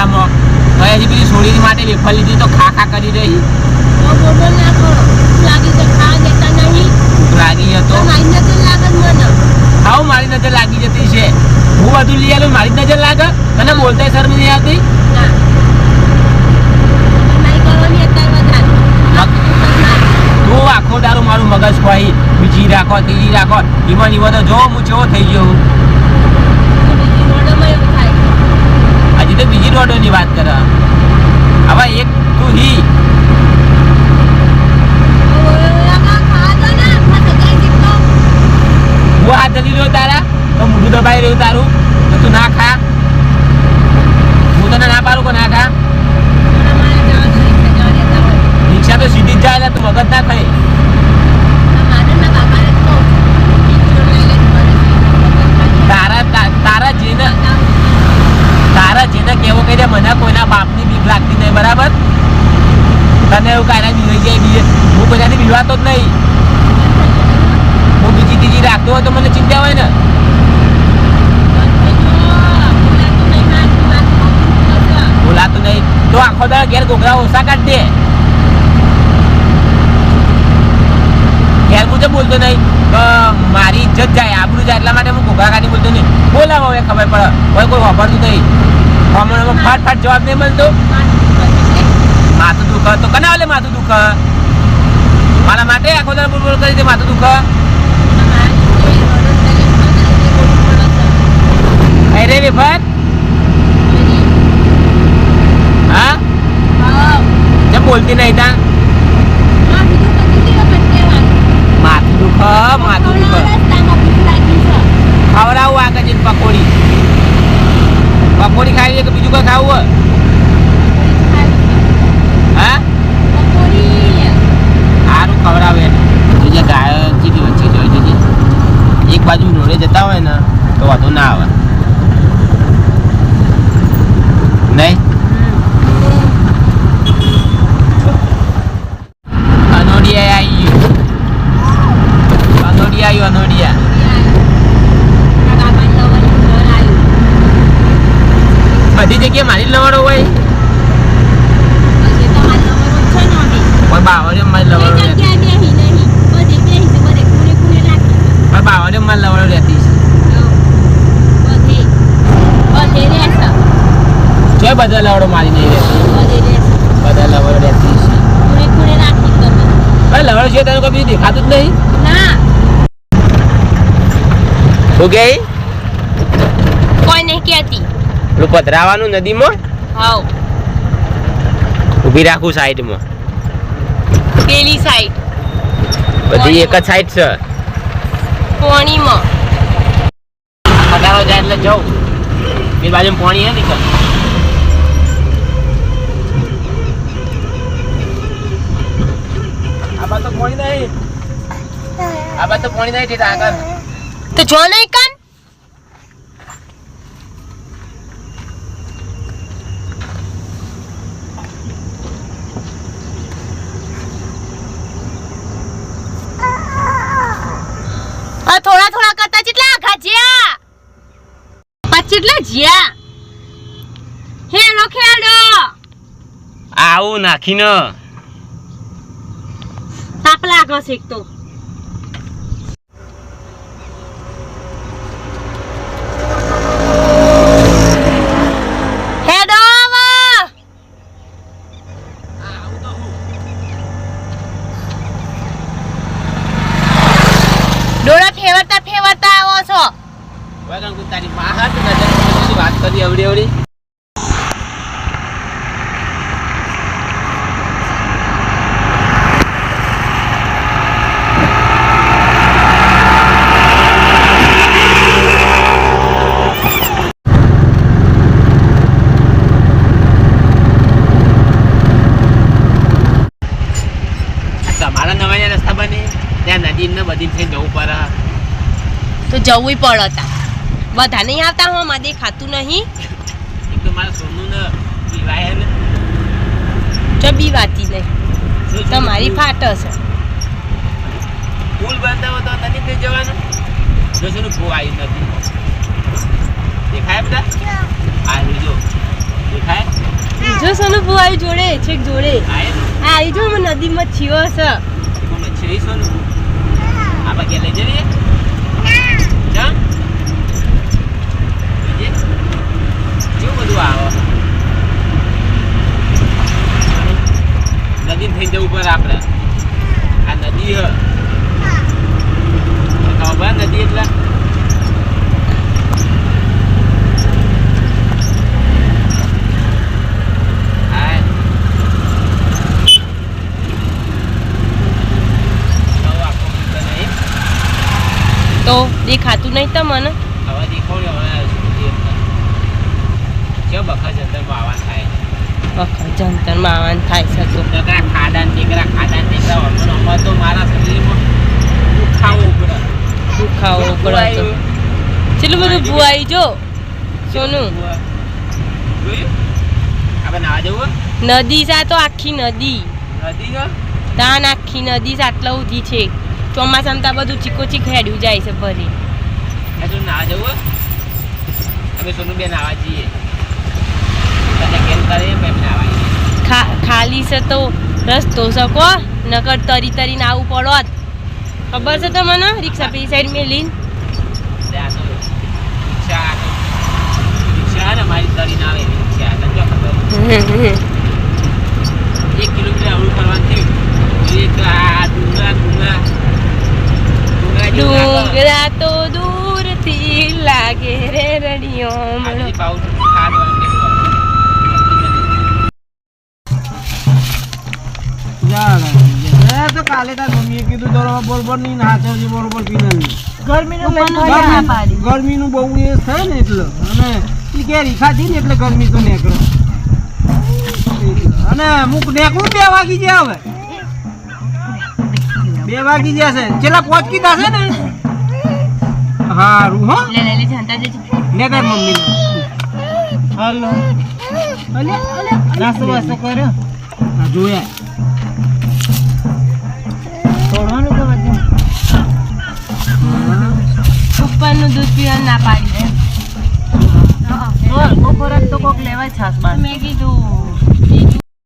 મોઢામાં હવે હજી છોડીની માટે વેફર લીધી તો ખા ખા કરી રહી. લાગી મારી નજર લાગે જ મને. આવું મારી નજર લાગી જતી છે. હું બધું લઈ આલું મારી નજર લાગે? તને બોલતા શરમ નહીં આવતી? તું આખો દારૂ મારું મગજ ખોઈ બીજી રાખો ત્રીજી રાખો. ઈવન તો જો હું ચેવો થઈ ગયો હું બીજી રોડોમાં એવું થાય હજી તો બીજી રોડોની વાત કરે. હવે એક તું હું હાથ જલી રહ્યો તારા તો મોઢું દબાઈ રહ્યું તારું તો તું ના ખા હું તને ના પાડું કે ના ખા રિક્ષા તો સીધી જ જાય એટલે તું મગજ ના ખાઈ તારા તા- તારા જેને તારા જેને કેવો કહી દે મને કોઈના બાપની બીક લાગતી નહીં બરાબર તને એવું કાંઈ જાય બીજે. હું કોઈનાથી બીવાતો જ નહીં. હું બીજી ત્રીજી રાખતો હોય તો મને ચિંતા હોય ને. બોલાતું નહીં. તો આખો દાડો ઘેર ઘોઘરા ઓછા કાઢ દે. ઘેર મુજબ બોલતો નહીં. મારી ઇજ્જત જાય, આબરું જાય, એટલા માટે હું ઘોઘરા કાઢી બોલતો નહીં. બોલાવો હવે ખબર પડે. કોઈ કોઈ વાપરતું નહીં. હમણાં ફાટ ફાટ જવાબ નહીં મળતો. માથું દુખે તો કના ઓલે માથું દુખે? મારા માટે આખો દર બોલ કરી દે માથું દુખે. અરે વેફર હા? જેમ બોલતી નહીં તા? માથું દુખે માથું દુખે. ખવડાવું આગળ જઈને પકોડી. પકોડી છે કે બીજું કઈ ખાવું હોય હા સારું ખવડાવે બીજા ગાયો ચીકી વચ્ચે જોઈ જતી એક બાજુ રોડે જતા હોય ને તો વાંધો ના આવે નહીં અનોડિયા આવી ગયું અનોડિયા આવ્યું અનોડિયા બધી જગ્યાએ મારી જ લવાડો હોય કોઈ બાવળે મારી લવાડો રહેતી કોઈ બાવળે મારી લવાડો રહેતી છે જો બધા લવાડો મારી નહીં રહેતી બધા લવાડો રહેતી છે લવાડો છે તને કોઈ બીજું દેખાતું જ નહીં? શું કે? કોઈ નહીં કેતી પેલું પધરાવાનું નદીમાં? હાવ ઊભી રાખું સાઈડમાં. પેલી સાઈડ બધી એક જ સાઈડ છે. પોણીમાં. જાય એટલે બે બાજુ પોણી હે નીકળ. આ તો પાણી નહીં. આ તો પાણી નહીં ઠીક આગળ. તો જો નહીં કાન આ થોડા થોડા કરતા કેટલા આઘા જ્યા એટલા જ્યા? હેડો ખેડો. આવું નાખીને. તાપ લાગે છે એક તો હેડો આવા ડોળા ફેવરતા ફેવરતા આવો છો વગણ કુ તારી રસ્તા બને, ત્યાં નદી ને બધી થઈને જવું પડે. તો જવું પડે તા બધા નહીં આવતા હો માં દેખાતું નહીં. એક તો મારા સોનું ને પીવાય ને. ચબી વાતી નહીં. મારી તમારી ફાટ છે પુલ બંધ હોય તો નથી થઈ જવાનું. જો શું ભૂ આવ્યું નથી. દેખાય બધા? આ જો. દેખાય? જો સોનું બુઆઈ જોડે છેક જોડે. આ આવી જો નદીમાં છીઓ છે કોને છે સોનું. આ બાકી લઈ જઈએ જા બીજે કેવું બધું આવે નદી થઈ જવું પડે આપણે આ નદી હ ખબર નદી એટલે હા હવે આખો કૂતરો નહીં તો દેખાતું નહીં તમને? હવે દેખાડ્યો હવે બખા આવાજ થાય? વખત જંતરમાં આવવાનું થાય છે તો. નકરા ખાડા ને ખાડા ને હમણાં હમણાં તો મારા શરીરમાં દુખાવો પડે દુખાવો પડે તો. કેટલું બધું ભુવાઈ જો સોનું? આપણે નાવા જવું? નદી સા તો આખી નદી. નદી ગયો આખી નદી છે આટલા ઉધી છે. ચોમાસામાં તો બધું ચીકો ચીક હેડ્યું જાય છે ભરી. ના જવું અમે સોનું બેન નાવા જઈએ. ખાલી છે તો રસ્તો શકો નકર તરી તરીને આવું પડોત ખબર છે તમને? રિક્ષા પેલી સાઈડ મેં લઈને રિક્ષા મારી તરીને આવે. રિક્ષા ખબર? તો કાલે તાર મમ્મીએ કીધું તો બરોબર નહીં. છે બરોબર પીને ગરમી ગરમીનું બહુ એ થાય ને એટલે અને ઈ કેરી ખાધી ને એટલે ગરમી તો નીકળે. અને મુક નીકળું બે વાગી ગયા હવે. બે વાગી ગયા છે. છેલ્લા પોચ કીધા છે ને? હારું હો. લે લે લે જજો લે તાર મમ્મી હાલો. અલે અલે નાસ્તો વાસ્તો કર્યો? જોયા. ઉપરનું દૂધ પીવાનું ના પાડી બપોરે તો કોક લેવાય છાસ બાર મેં કીધું